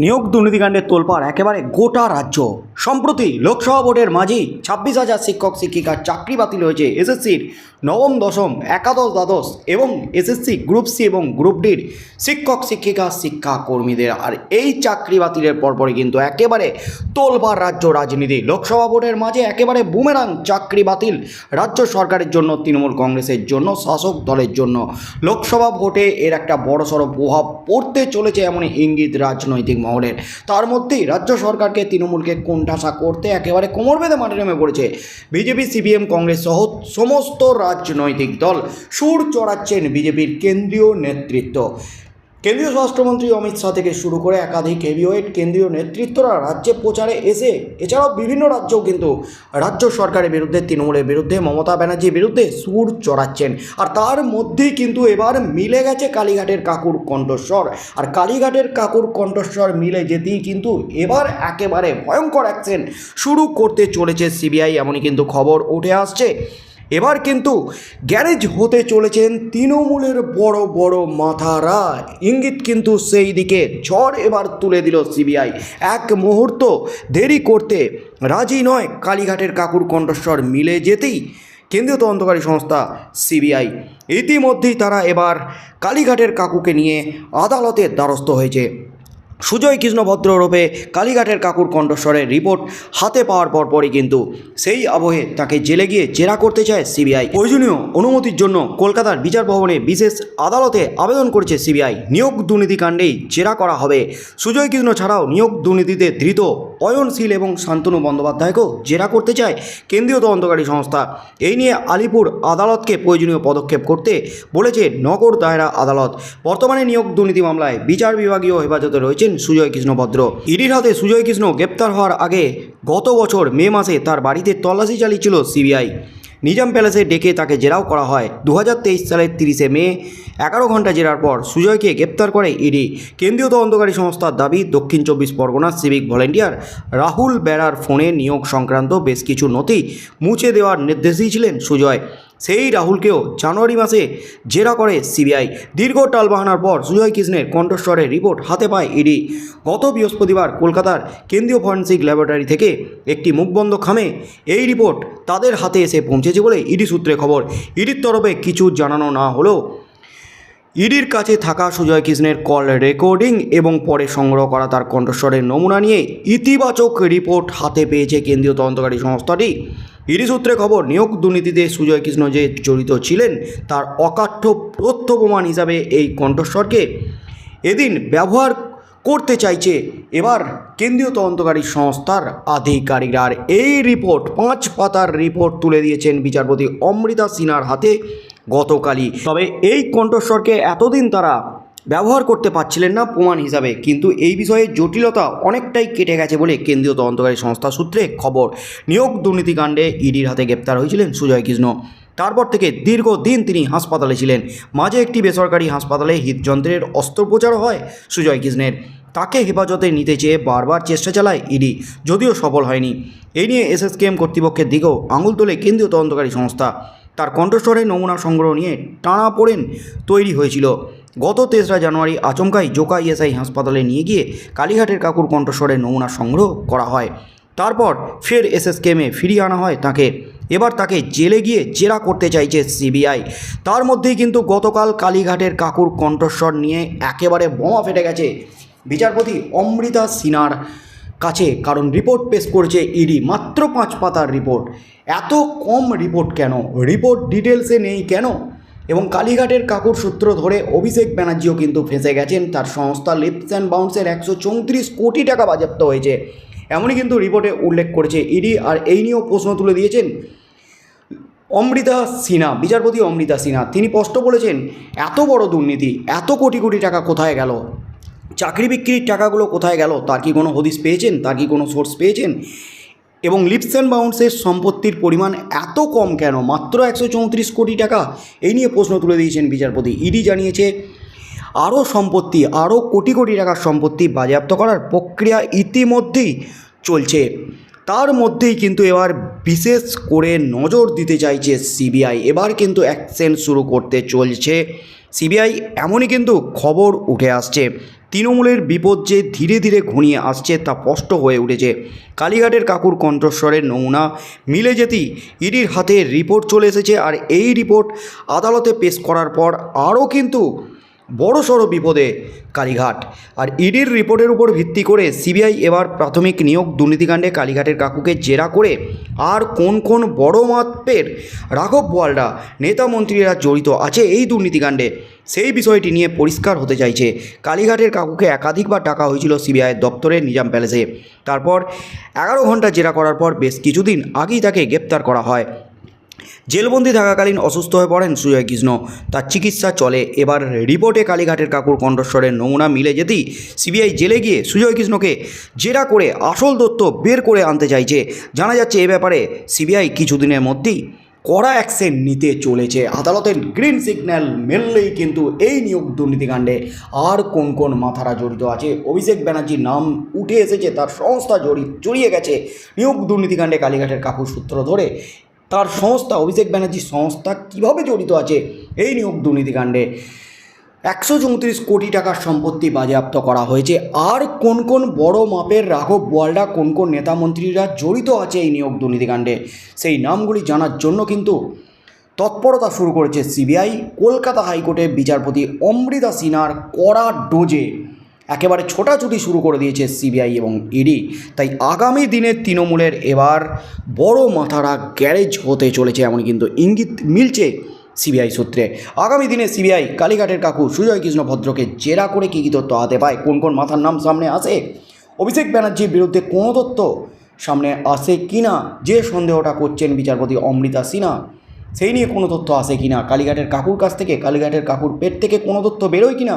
নিয়োগ দুর্নীতিকাণ্ডের তোলপাড় একেবারে গোটা রাজ্য। সম্প্রতি লোকসভা ভোটের মাঝেই ছাব্বিশ হাজার শিক্ষক, শিক্ষিকার চাকরি বাতিল হয়েছে এসএসসির নবম, দশম, একাদশ, দ্বাদশ এবং এসএসসি গ্রুপ সি এবং গ্রুপ ডির শিক্ষক, শিক্ষিকা, শিক্ষা কর্মীদের। আর এই চাকরি বাতিলের পরপরই কিন্তু একেবারে তোলবার রাজ্য রাজনীতি। লোকসভা ভোটের মাঝে একেবারে বুমেরাং চাকরি বাতিল রাজ্য সরকারের জন্য, তৃণমূল কংগ্রেসের জন্য, শাসক দলের জন্য। লোকসভা ভোটে এর একটা বড়সড় প্রভাব পড়তে চলেছে এমন ইঙ্গিত রাজনৈতিক মহলের। তার মধ্যেই রাজ্য সরকারকে, তৃণমূলকে কোণঠাসা করতে একেবারে কোমর বেঁধে মাঠে নেমে পড়েছে। বিজেপি, সিপিএম, কংগ্রেস সহ সমস্ত রাজনৈতিক দল সুর চড়াচ্ছেন বিজেপির কেন্দ্রীয় নেতৃত্ব। কেন্দ্রীয় স্বরাষ্ট্রমন্ত্রী অমিত শাহ থেকে শুরু করে একাধিক হেভিওয়েট কেন্দ্রীয় নেতৃত্বরা রাজ্যে প্রচারে এসে, এছাড়াও বিভিন্ন রাজ্যেও কিন্তু রাজ্য সরকারের বিরুদ্ধে, তৃণমূলের বিরুদ্ধে, মমতা ব্যানার্জির বিরুদ্ধে সুর চড়াচ্ছেন। আর তার মধ্যেই কিন্তু এবার মিলে গেছে কালীঘাটের কাকুর কণ্ঠস্বর। আর কালীঘাটের কাকুর কণ্ঠস্বর মিলে যেতেই কিন্তু এবার একেবারে ভয়ঙ্কর অ্যাকশন শুরু করতে চলেছে সিবিআই, এমনই কিন্তু খবর উঠে আসছে। এবার কিন্তু গ্যারেজ হতে চলেছেন তৃণমূলের বড় বড় মাথারা ইঙ্গিত কিন্তু সেই দিকে ঝড় এবার তুলে দিল সিবিআই। এক মুহূর্ত দেরি করতে রাজি নয় কালীঘাটের কাকুর কণ্ঠস্বর মিলে যেতেই কেন্দ্রীয় তদন্তকারী সংস্থা সিবিআই। ইতিমধ্যেই তারা এবার কালীঘাটের কাকুকে নিয়ে আদালতের দ্বারস্থ হয়েছে। সুজয় কৃষ্ণ ভদ্ররূপে কালীঘাটের কাকুর কণ্ঠস্বরের রিপোর্ট হাতে পাওয়ার পরপরই কিন্তু সেই আবহে তাকে জেলে গিয়ে জেরা করতে চায় সিবিআই। প্রয়োজনীয় অনুমতির জন্য কলকাতার বিচার ভবনে বিশেষ আদালতে আবেদন করেছে সিবিআই। নিয়োগ দুর্নীতিকাণ্ডেই জেরা করা হবে। সুজয় কৃষ্ণ ছাড়াও নিয়োগ দুর্নীতিতে ধৃত অয়নশীল এবং শান্তনু বন্দ্যোপাধ্যায়কেও জেরা করতে চায় কেন্দ্রীয় তদন্তকারী সংস্থা। এই নিয়ে আলিপুর আদালতকে প্রয়োজনীয় পদক্ষেপ করতে বলেছে নগর দায়রা আদালত। বর্তমানে নিয়োগ দুর্নীতি মামলায় বিচার বিভাগীয় হেফাজতে রয়েছেন সুজয় কৃষ্ণ ভদ্র ইডির হাতে সুজয় কৃষ্ণ গ্রেপ্তার হওয়ার আগে গত বছর মে মাসে তার বাড়িতে তল্লাশি চালিয়েছিল সিবিআই। নিজাম প্যালেসে ডেকে তাকে জেরাও করা হয়। দু হাজার তেইশ সালের তিরিশে মে, এগারো ঘণ্টা জেরার পর সুজয়কে গ্রেপ্তার করে ইডি। কেন্দ্রীয় তদন্তকারী সংস্থার দাবি, দক্ষিণ চব্বিশ পরগনার সিভিক ভলেন্টিয়ার রাহুল বেড়ার ফোনে নিয়োগ সংক্রান্ত বেশ কিছু নথি মুছে দেওয়ার নির্দেশ দিয়েছিলেন সুজয়। সেই রাহুলকেও জানুয়ারি মাসে জেরা করে সিবিআই। দীর্ঘ টালবাহানার পর সুজয় কৃষ্ণের কণ্ঠস্বরের রিপোর্ট হাতে পায় ইডি। গত বৃহস্পতিবার কলকাতার কেন্দ্রীয় ফরেন্সিক ল্যাবরেটরি থেকে একটি মুখবন্ধ খামে এই রিপোর্ট তাদের হাতে এসে পৌঁছেছে বলে ইডি সূত্রে খবর। ইডির তরফে কিছু জানানো না হলেও ইডির কাছে থাকা সুজয় কৃষ্ণের কল রেকর্ডিং এবং পরে সংগ্রহ করা তার কণ্ঠস্বরের নমুনা নিয়ে ইতিবাচক রিপোর্ট হাতে পেয়েছে কেন্দ্রীয় তদন্তকারী সংস্থাটি। ইডি সূত্রে খবর, নিয়োগ দুর্নীতিতে সুজয় কৃষ্ণ যে জড়িত ছিলেন, তার অকাঠ্য তথ্য প্রমাণ হিসাবে এই কণ্ঠস্বরকে এদিন ব্যবহার করতে চাইছে এবার কেন্দ্রীয় তদন্তকারী সংস্থার আধিকারিকরা। আর এই রিপোর্ট, পাঁচ পাতার রিপোর্ট তুলে দিয়েছেন বিচারপতি অমৃতা সিনহার হাতে গতকালই। তবে এই কণ্ঠস্বরকে এতদিন তারা ব্যবহার করতে পারছিলেন না প্রমাণ হিসাবে। কিন্তু এই বিষয়ে জটিলতা অনেকটাই কেটে গেছে বলে কেন্দ্রীয় তদন্তকারী সংস্থা সূত্রে খবর। নিয়োগ দুর্নীতিকাণ্ডে ইডির হাতে গ্রেপ্তার হয়েছিলেন সুজয় কৃষ্ণ। তারপর থেকে দীর্ঘদিন তিনি হাসপাতালে ছিলেন। মাঝে একটি বেসরকারি হাসপাতালে হৃদযন্ত্রের অস্ত্রোপচার হয় সুজয় কৃষ্ণের। তাকে হেফাজতে নিতে চেয়ে বারবার চেষ্টা চালায় ইডি, যদিও সফল হয়নি। এই নিয়ে এসএসকেএম কর্তৃপক্ষের দিকেও আঙুল তোলে কেন্দ্রীয় তদন্তকারী সংস্থা। তার কণ্ঠস্বরের নমুনা সংগ্রহ নিয়ে টানা পড়েন তৈরি হয়েছিল। গত তেসরা জানুয়ারি আচমকাই জোকা ইএসআই হাসপাতালে নিয়ে গিয়ে কালীঘাটের কাকুর কণ্ঠস্বরের নমুনা সংগ্রহ করা হয়। তারপর ফের এসএসকেএমে ফিরিয়ে আনা হয় তাকে। এবার তাকে জেলে গিয়ে জেরা করতে চাইছে সিবিআই। তার মধ্যেই কিন্তু গতকাল কালীঘাটের কাকুর কণ্ঠস্বর নিয়ে একেবারে বোমা ফেটে গেছে। বিচারপতি অমৃতা সিনার কাছে কারণ রিপোর্ট পেশ করেছে ইডি। মাত্র পাঁচ পাতার রিপোর্ট। এত কম রিপোর্ট কেন? রিপোর্ট ডিটেলসে নেই কেন? এবং কালীঘাটের কাকুর সূত্র ধরে অভিষেক ব্যানার্জিও কিন্তু ফেঁসে গেছেন। তার সংস্থা লিপস অ্যান্ড বাউন্সের একশো চৌত্রিশ কোটি টাকা বাজেয়াপ্ত হয়েছে। এমনই কিন্তু রিপোর্টে উল্লেখ করেছে ইডি আর এই নিয়েও প্রশ্ন তুলে দিয়েছেন অমৃতা সিনহা, বিচারপতি অমৃতা সিনহা। তিনি স্পষ্ট বলেছেন, এত বড় দুর্নীতি, এত কোটি কোটি টাকা কোথায় গেল? চাকরি বিক্রির টাকাগুলো কোথায় গেল? তার কি কোনো হদিস পেয়েছেন? তার কি কোনো সোর্স পেয়েছেন? এবং লিপস অ্যান্ড বাউন্সের সম্পত্তির পরিমাণ এত কম কেন? মাত্র একশো চৌত্রিশ কোটি টাকা? এই নিয়ে প্রশ্ন তুলে দিয়েছেন বিচারপতি। ইডি জানিয়েছে, আরও সম্পত্তি, আরও কোটি কোটি টাকার সম্পত্তি বাজেয়াপ্ত করার প্রক্রিয়া ইতিমধ্যেই চলছে। তার মধ্যেই কিন্তু এবার বিশেষ করে নজর দিতে চাইছে সিবিআই এবার কিন্তু অ্যাকশন শুরু করতে চলছে। সিবিআই এমনই কিন্তু খবর উঠে আসছে। তৃণমূলের বিপদ যে ধীরে ধীরে ঘনিয়ে আসছে তা স্পষ্ট হয়ে উঠেছে। কালীঘাটের কাকুর কণ্ঠস্বরের নমুনা, মিলে যেতেই ইডির হাতে রিপোর্ট চলে এসেছে আর এই রিপোর্ট আদালতে পেশ করার পর আরও কিন্তু বড়সড় বিপদে কালীঘাট। আর ইডির রিপোর্টের উপর ভিত্তি করে সিবিআই এবার প্রাথমিক নিয়োগ দুর্নীতিকাণ্ডে কালীঘাটের কাকুকে জেরা করে আর কোন কোন বড় মাপের রাঘব বোয়ালরা নেতা মন্ত্রীরা জড়িত আছে এই দুর্নীতিকাণ্ডে, সেই বিষয়টি নিয়ে পরিষ্কার হতে চাইছে। কালীঘাটের কাকুকে একাধিকবার ডাকা হয়েছিল সিবিআইয়ের দপ্তরে নিজাম প্যালেসে। তারপর এগারো ঘণ্টা জেরা করার পর বেশ কিছুদিন আগেই তাকে গ্রেপ্তার করা হয়। জেলবন্দি থাকাকালীন অসুস্থ হয়ে পড়েন সুজয় কৃষ্ণ। তার চিকিৎসা চলে। এবার রিপোর্টে কালীঘাটের কাকুর কণ্ঠস্বরের নমুনা মিলে যেতেই সিবিআই জেলে গিয়ে সুজয় কৃষ্ণকে জেরা করে আসল তথ্য বের করে আনতে চাইছে। জানা যাচ্ছে এ ব্যাপারে সিবিআই কিছুদিনের মধ্যেই কড়া অ্যাকশন নিতে চলেছে। আদালতের গ্রিন সিগন্যাল মেললেই কিন্তু এই নিয়োগ দুর্নীতিকাণ্ডে আর কোন কোন মাথারা জড়িত আছে? অভিষেক ব্যানার্জির নাম উঠে এসেছে, তার সংস্থা জড়ি, জড়িয়ে গেছে। নিয়োগ দুর্নীতিকাণ্ডে কালীঘাটের কাকুর সূত্র ধরে তার সংস্থা, অভিষেক ব্যানার্জির সংস্থা কীভাবে জড়িত আছে? এই নিয়োগ দুর্নীতিকাণ্ডে একশো চৌত্রিশ কোটি টাকার সম্পত্তি বাজেয়াপ্ত করা হয়েছে। আর কোন কোন বড় মাপের রাঘব বোয়ালরা কোন কোন নেতা মন্ত্রীরা জড়িত আছে এই নিয়োগ দুর্নীতিকাণ্ডে সেই নামগুলি জানার জন্য কিন্তু তৎপরতা শুরু করেছে সিবিআই। কলকাতা হাইকোর্টের বিচারপতি অমৃতা সিনহার কড়া ডোজে একেবারে ছোটাছুটি শুরু করে দিয়েছে সিবিআই এবং ইডি। তাই আগামী দিনে তৃণমূলের এবার বড় মাথারা গ্যারেজ হতে চলেছে এমন কিন্তু ইঙ্গিত মিলছে সিবিআই সূত্রে। আগামী দিনে সিবিআই, কালীঘাটের কাকু সুজয় কৃষ্ণ ভদ্রকে জেরা করে কী কী তথ্য হাতে পায়, কোন কোন মাথার নাম সামনে আসে? অভিষেক ব্যানার্জির বিরুদ্ধে কোনো তথ্য সামনে আসে কিনা যে সন্দেহটা করছেন বিচারপতি অমৃতা সিনহা, সেই নিয়ে কোনো তথ্য আসে কিনা কালীঘাটের কাকুর কাছ থেকে, কালীঘাটের কাকুর পেট থেকে কোনো তথ্য বেরোয় কিনা